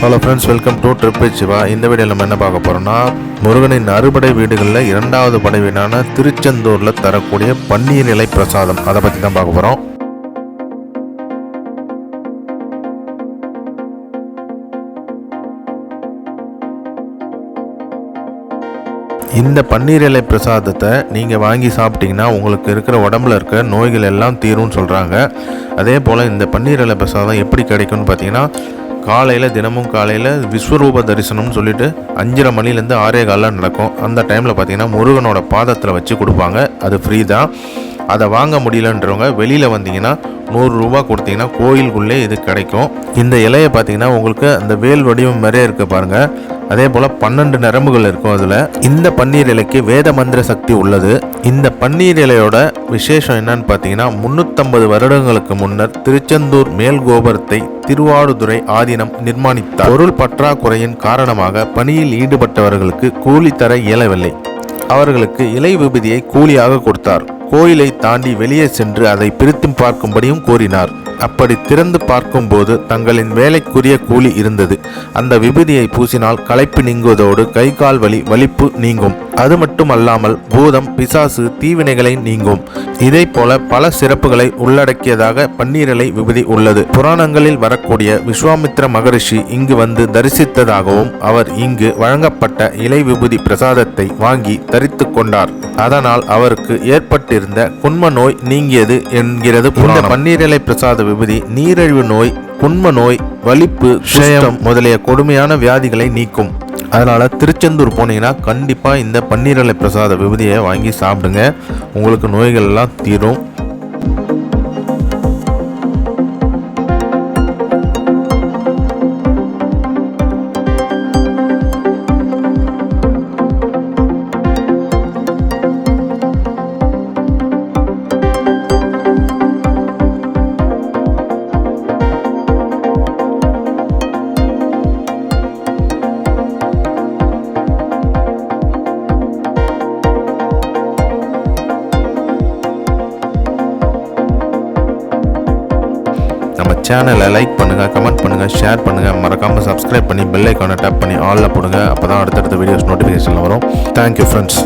Hello friends welcome to trip Siva இந்த வீடியோவில் நம்ம என்ன பார்க்க போகிறோம்னா முருகனின் அறுபடை வீடுகளில் இரண்டாவது படை வீடான திருச்செந்தூரில் தரக்கூடிய பன்னீர் இலை பிரசாதம். அதை பற்றி தான் பார்க்க போகிறோம் இந்த பன்னீர் இலை பிரசாதத்தை நீங்கள் வாங்கி சாப்பிட்டீங்கன்னா உங்களுக்கு இருக்கிற உடம்புல இருக்க நோய்கள் எல்லாம் தீரும்னு சொல்கிறாங்க அதே போல் இந்த பன்னீர் இலை பிரசாதம் எப்படி கிடைக்கும்னு பார்த்தீங்கன்னா காலையில் தினமும் காலையில் விஸ்வரூப தரிசனம்னு சொல்லிட்டு அஞ்சரை மணிலேருந்து ஆறே காலில் நடக்கும். அந்த டைமில் பார்த்தீங்கன்னா முருகனோட பாதத்தில் வச்சு கொடுப்பாங்க. அது ஃப்ரீ தான். அதை வாங்க முடியலன்றவங்க வெளியில் வந்தீங்கன்னா நூறுரூவா கொடுத்தீங்கன்னா கோயிலுக்குள்ளே இது கிடைக்கும். இந்த இலையை பார்த்தீங்கன்னா உங்களுக்கு அந்த வேல் வடிவம் மாதிரியே இருக்க பாருங்கள் அதே போல் பன்னெண்டு நரம்புகள் இருக்கும் அதில். இந்த பன்னீர் இலைக்கு வேத மந்திர சக்தி உள்ளது. இந்த பன்னீர் இலையோட விசேஷம் என்னன்னு பார்த்தீங்கன்னா முன்னூற்றம்பது வருடங்களுக்கு முன்னர் திருச்செந்தூர் மேல் கோபுரத்தை திருவாடுதுறை ஆதீனம் நிர்மாணித்தார். பொருள் பற்றாக்குறையின் காரணமாக பணியில் ஈடுபட்டவர்களுக்கு கூலி தர இயலவில்லை. அவர்களுக்கு இலை விபதியை கூலியாக கொடுத்தார். கோயிலை தாண்டி வெளியே சென்று அதை பிரித்து பார்க்கும்படியும் கூறினார். அப்படி திறந்து பார்க்கும்போது தங்களின் வேலைக்குரிய கூலி இருந்தது. அந்த விபதியை பூசினால் களைப்பு நீங்குவதோடு கை கால் வலி வலிப்பு நீங்கும். அது மட்டும் அல்லாமல் பூதம் பிசாசு தீவினைகளை நீங்கும். இதை போல பல சிறப்புகளை உள்ளடக்கியதாக பன்னீரலை விபூதி உள்ளது. புராணங்களில் வரக்கூடிய விஸ்வாமித்ர மகரிஷி இங்கு வந்து தரிசித்ததாகவும் அவர் இங்கு வழங்கப்பட்ட இலை விபூதி பிரசாதத்தை வாங்கி தரித்து கொண்டார். அதனால் அவருக்கு ஏற்பட்டிருந்த குன்ம நோய் நீங்கியது என்கிறது இந்த பன்னீரிலை பிரசாத விபூதி நீரிழிவு நோய் குன்ம நோய் வலிப்பு முதலிய கொடுமையான வியாதிகளை நீக்கும். அதனால் திருச்செந்தூர் போனீங்கன்னா கண்டிப்பாக இந்த பன்னீரலை பிரசாத விபதியை வாங்கி சாப்பிடுங்க. உங்களுக்கு நோய்கள் எல்லாம் தீரும். நம்ம சேனலை லைக் பண்ணுங்கள் கமெண்ட் பண்ணுங்கள் ஷேர் பண்ணுங்கள் மறக்காமல் சப்ஸ்கிரைப் பண்ணி பெல் ஐக்கானை டேப் பண்ணி ஆலில் போடுங்க. அப்போ தான் அடுத்தடுத்த வீடியோஸ் நோட்டிஃபிகேஷனில் வரும். Thank you friends